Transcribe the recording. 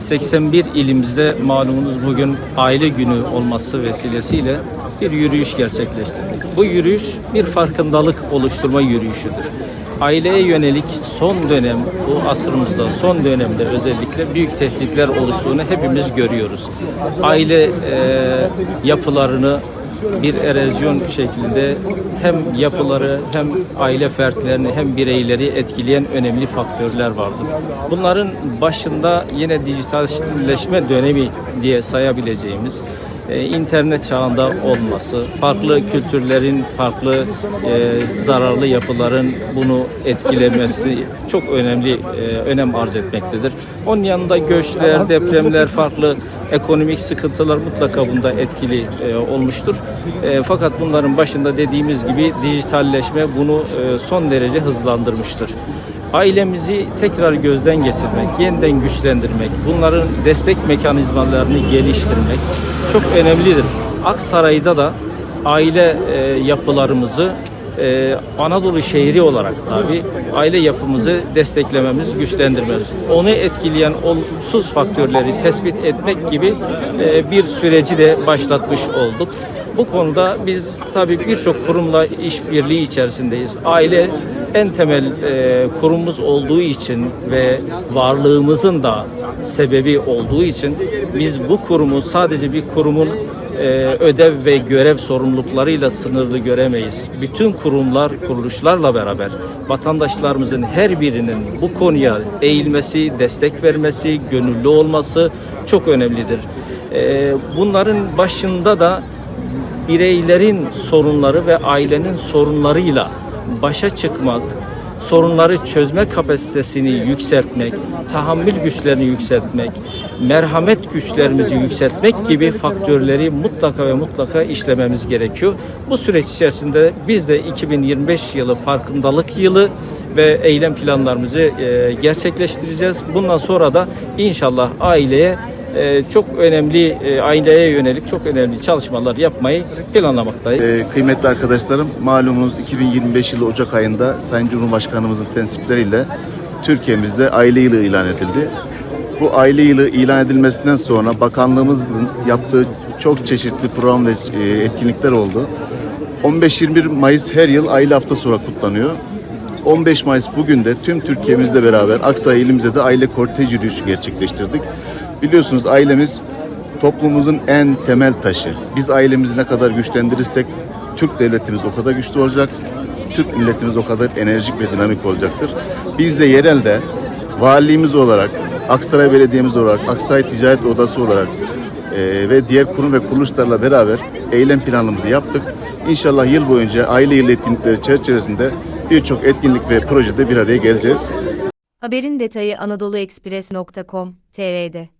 81 ilimizde malumunuz bugün aile günü olması vesilesiyle bir yürüyüş gerçekleştirdik. Bu yürüyüş bir farkındalık oluşturma yürüyüşüdür. Aileye yönelik son dönem, bu asrımızda son dönemde özellikle büyük tehditler oluştuğunu hepimiz görüyoruz. Aile e, yapılarını bir erozyon şeklinde hem yapıları hem aile fertlerini hem bireyleri etkileyen önemli faktörler vardır. Bunların başında yine dijitalleşme dönemi diye sayabileceğimiz e, internet çağında olması, farklı kültürlerin, farklı e, zararlı yapıların bunu etkilemesi çok önemli e, önem arz etmektedir. Onun yanında göçler, depremler, farklı ekonomik sıkıntılar mutlaka bunda etkili e, olmuştur. E, fakat bunların başında dediğimiz gibi dijitalleşme bunu e, son derece hızlandırmıştır. Ailemizi tekrar gözden geçirmek, yeniden güçlendirmek, bunların destek mekanizmalarını geliştirmek çok önemlidir. Aksaray'da da aile e, yapılarımızı e, Anadolu şehri olarak tabi aile yapımızı desteklememiz, güçlendirmemiz. Onu etkileyen olumsuz faktörleri tespit etmek gibi e, bir süreci de başlatmış olduk. Bu konuda biz tabii birçok kurumla işbirliği içerisindeyiz. Aile en temel e, kurumumuz olduğu için ve varlığımızın da sebebi olduğu için biz bu kurumu sadece bir kurumun e, ödev ve görev sorumluluklarıyla sınırlı göremeyiz. Bütün kurumlar, kuruluşlarla beraber vatandaşlarımızın her birinin bu konuya eğilmesi, destek vermesi, gönüllü olması çok önemlidir. E, bunların başında da bireylerin sorunları ve ailenin sorunlarıyla başa çıkmak, sorunları çözme kapasitesini yükseltmek, tahammül güçlerini yükseltmek, merhamet güçlerimizi yükseltmek gibi faktörleri mutlaka ve mutlaka işlememiz gerekiyor. Bu süreç içerisinde biz de 2025 yılı farkındalık yılı ve eylem planlarımızı e, gerçekleştireceğiz. Bundan sonra da inşallah aileye e, çok önemli e, aileye yönelik çok önemli çalışmalar yapmayı planlamaktayız. Ee, kıymetli arkadaşlarım, malumunuz 2025 yılı Ocak ayında Sayın Cumhurbaşkanımızın tensipleriyle Türkiye'mizde aile yılı ilan edildi. Bu aile yılı ilan edilmesinden sonra bakanlığımızın yaptığı çok çeşitli program ve e, etkinlikler oldu. 15-21 Mayıs her yıl aile haftası olarak kutlanıyor. 15 Mayıs bugün de tüm Türkiye'mizle beraber Aksaray ilimizde de aile kortej yürüyüşü gerçekleştirdik. Biliyorsunuz ailemiz toplumumuzun en temel taşı. Biz ailemizi ne kadar güçlendirirsek Türk devletimiz o kadar güçlü olacak. Türk milletimiz o kadar enerjik ve dinamik olacaktır. Biz de yerelde valiliğimiz olarak, Aksaray Belediyemiz olarak, Aksaray Ticaret Odası olarak e, ve diğer kurum ve kuruluşlarla beraber eylem planımızı yaptık. İnşallah yıl boyunca aile yılı etkinlikleri çerçevesinde birçok etkinlik ve projede bir araya geleceğiz. Haberin detayı anadoluexpress.com.tr'de.